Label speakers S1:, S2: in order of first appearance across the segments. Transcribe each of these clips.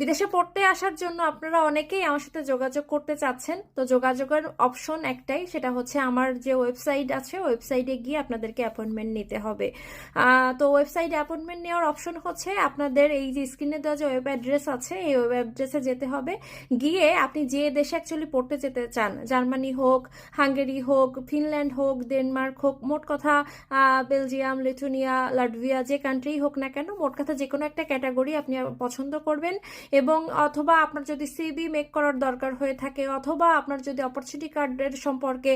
S1: বিদেশে পড়তে আসার জন্য আপনারা অনেকেই আমার সাথে যোগাযোগ করতে চাচ্ছেন। তো যোগাযোগের অপশন একটাই, সেটা হচ্ছে আমার যে ওয়েবসাইট আছে ওয়েবসাইটে গিয়ে আপনাদেরকে অ্যাপয়েন্টমেন্ট নিতে হবে। তো ওয়েবসাইটে অ্যাপয়েন্টমেন্ট নেওয়ার অপশন হচ্ছে আপনাদের এই যে স্ক্রিনে দেওয়া যে ওয়েব অ্যাড্রেস আছে, এই ওয়েব অ্যাড্রেসে যেতে হবে। গিয়ে আপনি যে দেশে অ্যাকচুয়ালি পড়তে যেতে চান, জার্মানি হোক, হাঙ্গেরি হোক, ফিনল্যান্ড হোক, ডেনমার্ক হোক, মোট কথা বেলজিয়াম, লিথুনিয়া, লাটভিয়া, যে কান্ট্রি হোক না কেন, মোট কথা যে কোনো একটা ক্যাটাগরি আপনি পছন্দ করবেন। এবং অথবা আপনার যদি সিবি মেক করার দরকার হয়ে থাকে, অথবা আপনার যদি অপরচুনিটি কার্ডের সম্পর্কে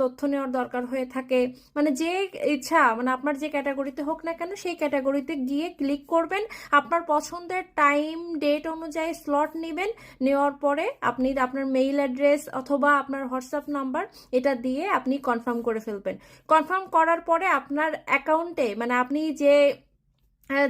S1: তথ্য নেওয়ার দরকার হয়ে থাকে মানে যে ইচ্ছা মানে আপনার যে ক্যাটাগরিতে হোক না কেন, সেই ক্যাটাগরিতে গিয়ে ক্লিক করবেন। আপনার পছন্দের টাইম ডেট অনুযায়ী স্লট নেবেন। নেওয়ার পরে আপনি আপনার মেইল অ্যাড্রেস অথবা আপনার হোয়াটসঅ্যাপ নাম্বার এটা দিয়ে আপনি কনফার্ম করে ফেলবেন। কনফার্ম করার পরে আপনার অ্যাকাউন্টে মানে আপনি যে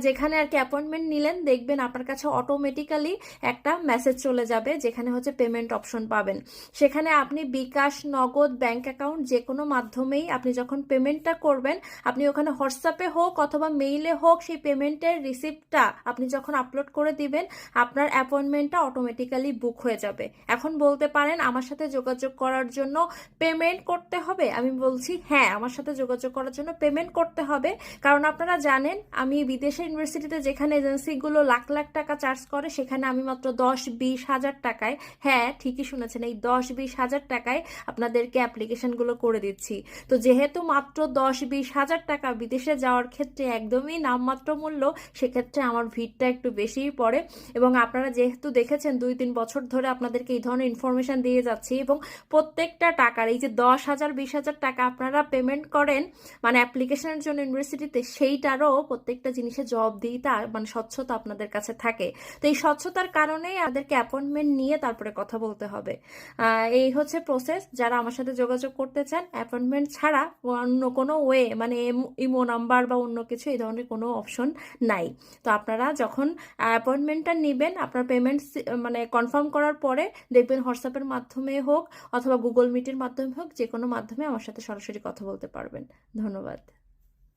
S1: যেখানে আর কি অ্যাপয়েন্টমেন্ট নিলেন, দেখবেন আপনার কাছে অটোমেটিক্যালি একটা মেসেজ চলে যাবে, যেখানে হচ্ছে পেমেন্ট অপশন পাবেন। সেখানে আপনি বিকাশ, নগদ ব্যাংক অ্যাকাউন্ট যে কোনো মাধ্যমেই আপনি যখন পেমেন্টটা করবেন, আপনি ওখানে হোয়াটসঅ্যাপে হোক অথবা মেইলে হোক, সেই পেমেন্টের রিসিপ্টটা আপনি যখন আপলোড করে দিবেন, আপনার অ্যাপয়েন্টমেন্টটা অটোমেটিক্যালি বুক হয়ে যাবে। এখন বলতে পারেন, আমার সাথে যোগাযোগ করার জন্য পেমেন্ট করতে হবে? আমি বলছি হ্যাঁ আমার সাথে যোগাযোগ করার জন্য পেমেন্ট করতে হবে। কারণ আপনারা জানেন, আমি বিদেশের ইউনিভার্সিটিতে যেখানে এজেন্সিগুলো লাখ লাখ টাকা চার্জ করে, সেখানে আমি মাত্র দশ বিশ হাজার টাকায় হ্যাঁ ঠিকই শুনেছেন, এই দশ বিশ হাজার টাকায় আপনাদেরকে অ্যাপ্লিকেশনগুলো করে দিচ্ছি। তো যেহেতু মাত্র দশ বিশ হাজার টাকা বিদেশে যাওয়ার ক্ষেত্রে একদমই নামমাত্র মূল্য, সেক্ষেত্রে আমার ভিড়টা একটু বেশিই পড়ে। এবং আপনারা যেহেতু দেখেছেন, দুই তিন বছর ধরে আপনাদেরকে এই ধরনের ইনফরমেশন দিয়ে যাচ্ছি এবং প্রত্যেকটা টাকার, এই যে দশ হাজার, বিশ হাজার টাকা আপনারা পেমেন্ট করেন মানে অ্যাপ্লিকেশনের জন্য ইউনিভার্সিটিতে সেইটারও প্রত্যেকটা জিনিসের জবাবদিহিতা মানে স্বচ্ছতা আপনাদের কাছে থাকে। তো এই স্বচ্ছতার কারণেই আমাদেরকে অ্যাপয়েন্টমেন্ট নিয়ে তারপরে কথা বলতে হবে। এই হচ্ছে প্রসেস যারা আমার সাথে যোগাযোগ করতে চান অ্যাপয়েন্টমেন্ট ছাড়া অন্য কোনো ওয়ে মানে ইমো নাম্বার বা অন্য কিছু এই ধরনের কোনো অপশন নাই। তো আপনারা যখন অ্যাপয়েন্টমেন্টটা নেবেন, আপনার পেমেন্ট মানে কনফার্ম করার পরে দেখবেন হোয়াটসঅ্যাপের মাধ্যমে হোক অথবা গুগল মিটের মাধ্যমে হোক যে কোনো মাধ্যমে আমার সাথে সরাসরি কথা বলতে পারবেন। ধন্যবাদ।